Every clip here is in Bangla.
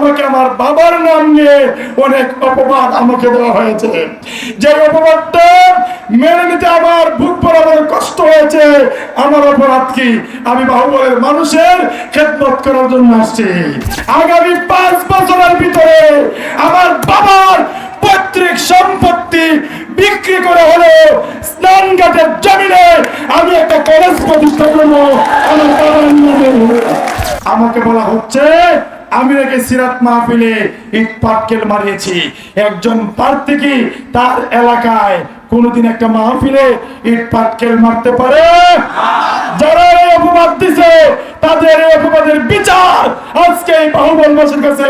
আমাকে আমার বাবার নাম নিয়ে অনেক অপবাদ আমাকে দেওয়া হয়েছে। যে অপবাদটা মেনে নিতে আমার বুক বরাবর কষ্ট হয়েছে, আমার অপরাধ কি? আমি বাহুবলের মানুষের খেদমত করার জন্য আসছি। আগামী পাঁচ নাকি সিরাত মাহফিলে ইট পাটকেল মারিয়েছি। একজন প্রার্থী কি তার এলাকায় কোনদিন একটা মাহফিলে ইট পাটকেল মারতে পারে? যারা এই অপবাদ দিছে, তাদের এই অপবাদের বিচার। আজকে এই কাছে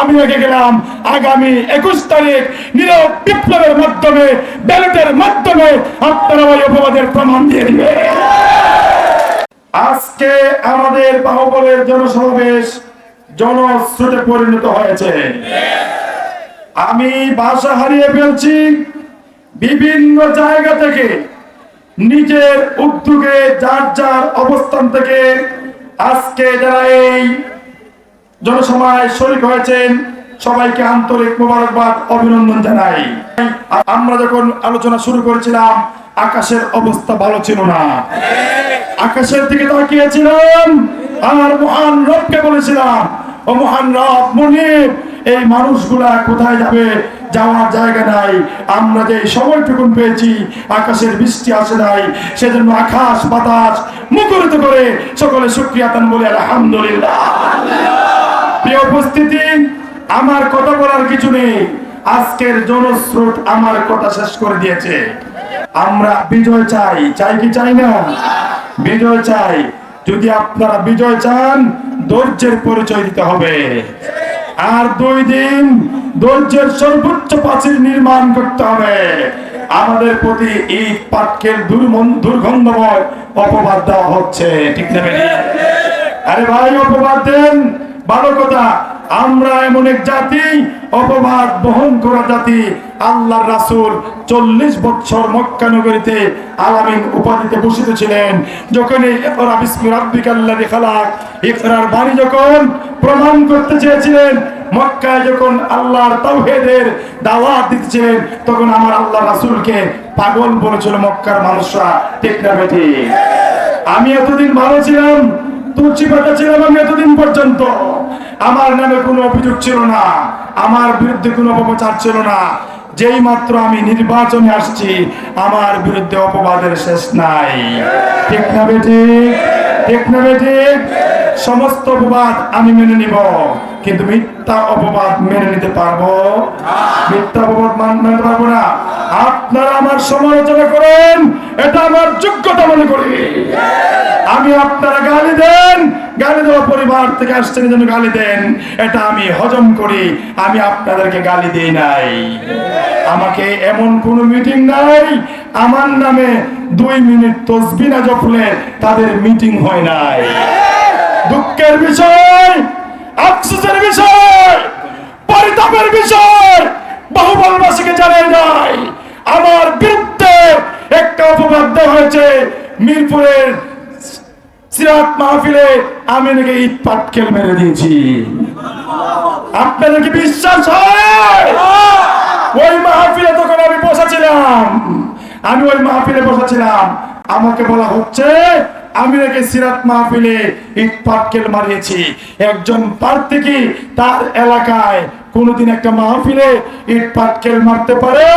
আমি রেখে গেলাম, আগামী একুশ তারিখ নীরব বিপ্লবের মাধ্যমে, ব্যালটের মাধ্যমে আপনারা ওই অপবাদের প্রমাণ দিয়ে দিবে আজকে আমাদের বাহুবলের জনসমাবেশ জনস্রোতে পরিণত হয়েছে। আমি ভাষা হারিয়ে ফেলছি বিভিন্ন জায়গা থেকে, নিজের উদ্যোগে যার যার অবস্থান থেকে আজকে যারা এই জনসভায় শরিক হয়েছেন, সবাইকে আন্তরিক মোবারকবাদ, অভিনন্দন জানাই। আমরা যখন আলোচনা শুরু করেছিলাম, আকাশের অবস্থা ভালো ছিল না। আকাশের দিকে তাকিয়েছিলাম আর মহান রবকে বলেছিলাম ও মহান রব এই মানুষগুলা কোথায় যাবে? যাওয়ার জায়গা নাই। আমরা যে পেয়েছি, আকাশের বৃষ্টি আসে নাই, সেজন্য আকাশ, বাতাস মুখরিত করে সকলে বলে আলহামদুলিল্লাহ। প্রিয় উপস্থিতি, আমার কথা বলার কিছু নেই। আজকের জনস্রোত আমার কথা শেষ করে দিয়েছে। আমরা বিজয় চাই। চাই কি চাই না? বিজয় চাই। যদি আপনারা বিজয় চান, ধৈর্যের পরিচয় দিতে হবে। আর দুই দিন ধৈর্যের সর্বোচ্চ প্রাচীর নির্মাণ করতে হবে। আমাদের প্রতি এই পাটকের দুর্গন্ধময় অপবাদ দেওয়া হচ্ছে। ঠিক না আরে ভাই, অপবাদ দেন। ভালো কথা আমরা এমন এক জাতি, অপবাদ বহন করা জাতি। আল্লাহ রাসূল চল্লিশ বছর মক্কা নগরীতে আলামিন উপাধিতে বসিত ছিলেন। যখন ইকরার বাণী যখন প্রমাণ করতে চেয়েছিলেন, মক্কায় যখন আল্লাহর তাওহীদের দাওয়াত দিচ্ছিলেন তখন আমার আল্লাহ রাসূলকে পাগল বলেছিল মক্কার মানুষরা। ঠিক না আমি এতদিন ভালো ছিলাম, তুলসী পাতা ছিলাম আমি এতদিন পর্যন্ত। আমার নামে কোনো অভিযোগ ছিল না। আমার বিরুদ্ধে কোনো অপপ্রচার ছিল না। যেই মাত্র আমি নির্বাচনে আসছি, আমার বিরুদ্ধে অপবাদের শেষ নাই। ঠিক না বেটি? ঠিক না বেটি? সমস্ত অপবাদ আমি মেনে নিব, কিন্তু মিথ্যা অপবাদ মেনে নিতে পারব? মিথ্যা অপবাদ মান- মানতে পারব না। আপনারা আমার সমালোচনা করেন, এটা আমার যোগ্যতা মনে করি। আমি আপনারা গালি দেন, গালি দেওয়া পরিবার থেকে আসছেন যেন গালি দেন। এটা আমি হজম করি, আমি আপনাদেরকে গালি দিই নাই। আমাকে এমন কোন মিটিং নাই, আমার নামে দুই মিনিট তসবি না জপলে তাদের মিটিং হয় নাই। দুঃখের বিষয়, আফসোসের বিষয়, পরিতাপের বিষয় বাহুবলবাসীকে জানিয়ে যায় আমার বিরুদ্ধে একটা অপবাদ হয়েছে, মিরপুরের সিরাত মাহফিলে আমি নাকি ইট পাটকেল মেরে দিয়েছি। আপনাদের কি বিশ্বাস হয়? ওই মাহফিলে তখন আমি বসেছিলাম। আমি ওই মাহফিলে বসেছিলাম। আমাকে বলা হচ্ছে, আমি নাকি সিরাত মাহফিলে ইট পাটকেল মারিয়েছি। একজন প্রার্থী কি তার এলাকায় কোনদিন একটা মাহফিলে ইট পাটকেল মারতে পারে?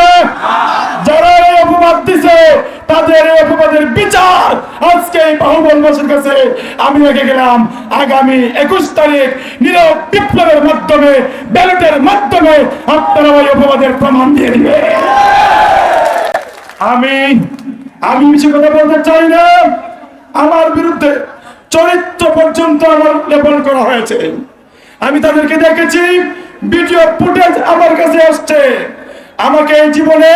যারা অপবাদ দিছে তাদের অপবাদের বিচার। আজকে এই বাহুবলবাসীর কাছে আমি রেখে গেলাম আগামী একুশ তারিখ নীরব বিপ্লবের মাধ্যমে, ব্যালটের মাধ্যমে আপনারা ওই অপবাদের প্রমাণ দিয়ে দিবে আমি আমি কিছু কথা বলতে চাই না। আমার বিরুদ্ধে চরিত্র পর্যন্ত আমার লেপন করা হয়েছে। আমি তাদেরকে দেখেছি, ভিডিও ফুটেজ আমার কাছে আসছে। আমাকে জীবনে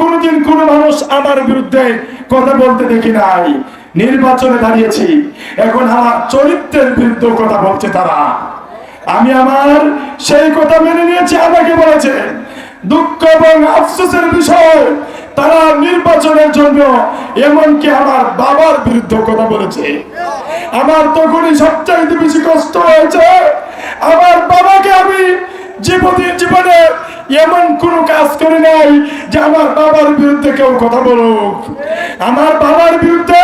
কোনোদিন কোনো মানুষ আমার বিরুদ্ধে কথা বলতে দেখি নাই। নির্বাচনে দাঁড়িয়েছি। এখন আমার চরিত্রের বিরুদ্ধে কথা বলছে তারা। আমি আমার সেই কথা মেনে নিয়েছি, আমাকে বলেছে, দুঃখ এবং আফসোসের বিষয় তারা নির্বাচনের জন্য এমনকি আমার বাবার বিরুদ্ধে কথা বলেছে। আমার তখনই সবচাইতে বেশি কষ্ট হয়েছে, আমার বাবাকে আমি প্রতি জীবনে এমন কোনো কাজ করে নাই যে আমার বাবার বিরুদ্ধে কেউ কথা বলুক। আমার বাবার বিরুদ্ধে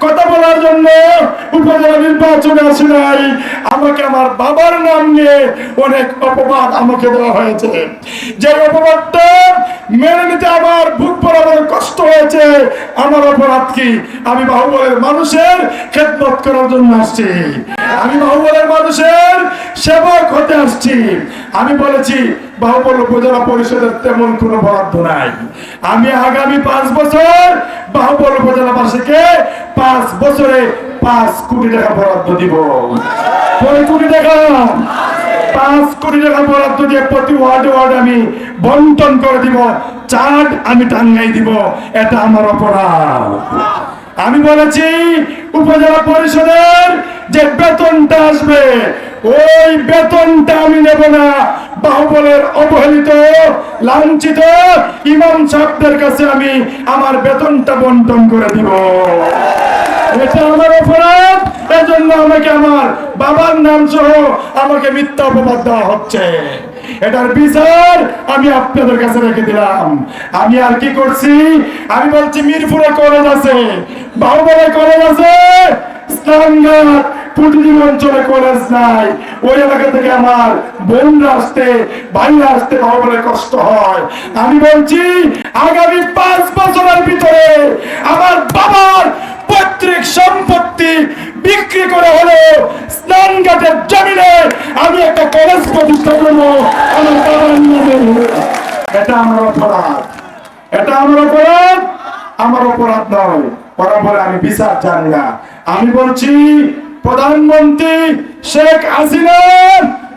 কথা বলার জন্য উপজেলা নাই, আমাকে আমার বাবার নাম নিয়ে অনেক অপবাদ আমাকে দেওয়া হয়েছে। যে অপবাদটা মেনে নিতে আমার কষ্ট হয়েছে, আমার অপরাধ কি? আমি বাহুবলের মানুষের খেদমত করার জন্য আসছি। আমি বাহুবলের মানুষের সেবক হতে আসছি। আমি বলেছি, বাহুবল উপজেলা পরিষদের তেমন কোনো বরাদ্দ নাই। আমি আগামী পাঁচ বছর বাহুবল উপজেলাবাসীকে পাঁচ বছরে পাঁচ কোটি টাকা বরাদ্দ দিব। কয় কোটি টাকা। পাঁচ কোটি টাকা বরাদ্দ দিয়ে প্রতি ওয়ার্ডে ওয়ার্ডে আমি বন্টন করে দিব। চার্ট আমি টাঙ্গাই দিব। এটা আমার অপরাধ। আমি বলেছি, উপজেলা পরিষদের যে বেতনটা আসবে, ওই বেতনটা আমি নেব না। বাহুবলের অবহেলিত, লাঞ্ছিত ইমাম সাহেবদের কাছে আমি আমার বেতনটা বন্টন করে দিব। এটা আমার অপরাধ, এজন্য আমাকে আমার বাবার নাম সহ আমাকে মিথ্যা অপবাদ দেওয়া হচ্ছে। এটার বিচার আমি আপনাদের কাছে রেখে দিলাম। আমি আর কি করছি? আমি বলছি, মিরপুরে কলেজ আছে, বাহুবলে কলেজ আছে স্নানঘাট পুটিদিন অঞ্চলে কলেজ নাই। ওই এলাকা থেকে আমার বোনরা আসতে, ভাইরা আসতে বাহুবলে কষ্ট হয়। আমি বলছি, আগামী পাঁচ বছরের ভিতরে আমার বাবার পৈতৃক সম্পত্তি বিক্রি করে হলো স্নানঘাটের জমিনে আমি একটা কলেজ প্রতিষ্ঠা করব। আমার এটা আমার অপরাধ। এটা আমার অপরাধ। আমার অপরাধ নয়। আমি বিচার না। আমি বলছি, প্রধানমন্ত্রী শেখ হাসিনা,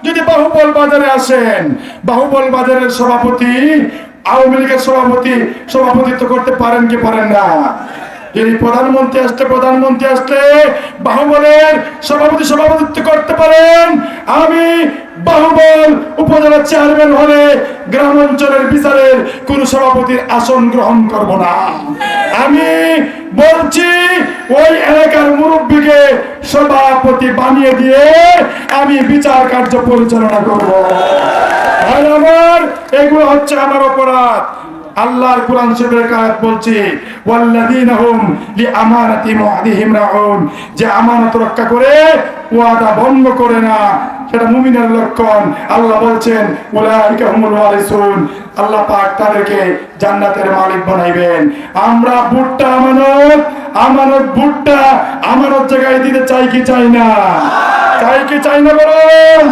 যদি বাহুবল বাজারে আসেন, বাহুবল বাজারের সভাপতি, আওয়ামী লীগের সভাপতি, সভাপতিত্ব করতে পারেন কি পারেন না? যদি প্রধানমন্ত্রী আসলে প্রধানমন্ত্রী আসলে বাহুবলের সভাপতি সভাপতিত্ব করতে পারেন। আমি বাহুবল উপজেলা চেয়ারম্যান হলে গ্রাম অঞ্চলের বিচারের কোন সভাপতির আসন গ্রহণ করব না। আমি বলছি, ওই এলাকার মুরব্বীকে সভাপতি বানিয়ে দিয়ে আমি বিচার কার্য পরিচালনা করব। আমার, এগুলো হচ্ছে আমার অপরাধ। আল্লাহর কোরআন শরীফের আয়াত বলছে, ওয়াল্লাযীনা হুম লিআমানাতি মুআদিহিম রাউন যে আমানত রক্ষা করে ওয়াদা ভঙ্গ করে না, সেটা মুমিনের লক্ষণ। আল্লাহ বলছেন, উলাইকা হুমুল ওয়ারিসুন আল্লাহ পাক তাদেরকে জান্নাতের মালিক বানাইবেন। আমরা বুটটা আমানত আমানত বুটটা আমানত জায়গায় দিতে চাই কি চাই না? চাই কি চাই না বলুন?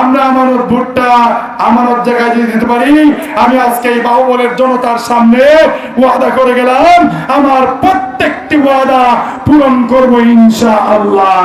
আমরা আমানত ভোটটা আমানত জায়গায় দিয়ে দিতে পারি, আমি আজকে এই বাহুবলের জনতার সামনে ওয়াদা করে গেলাম, আমার প্রত্যেকটি ওয়াদা পূরণ করব ইনশা আল্লাহ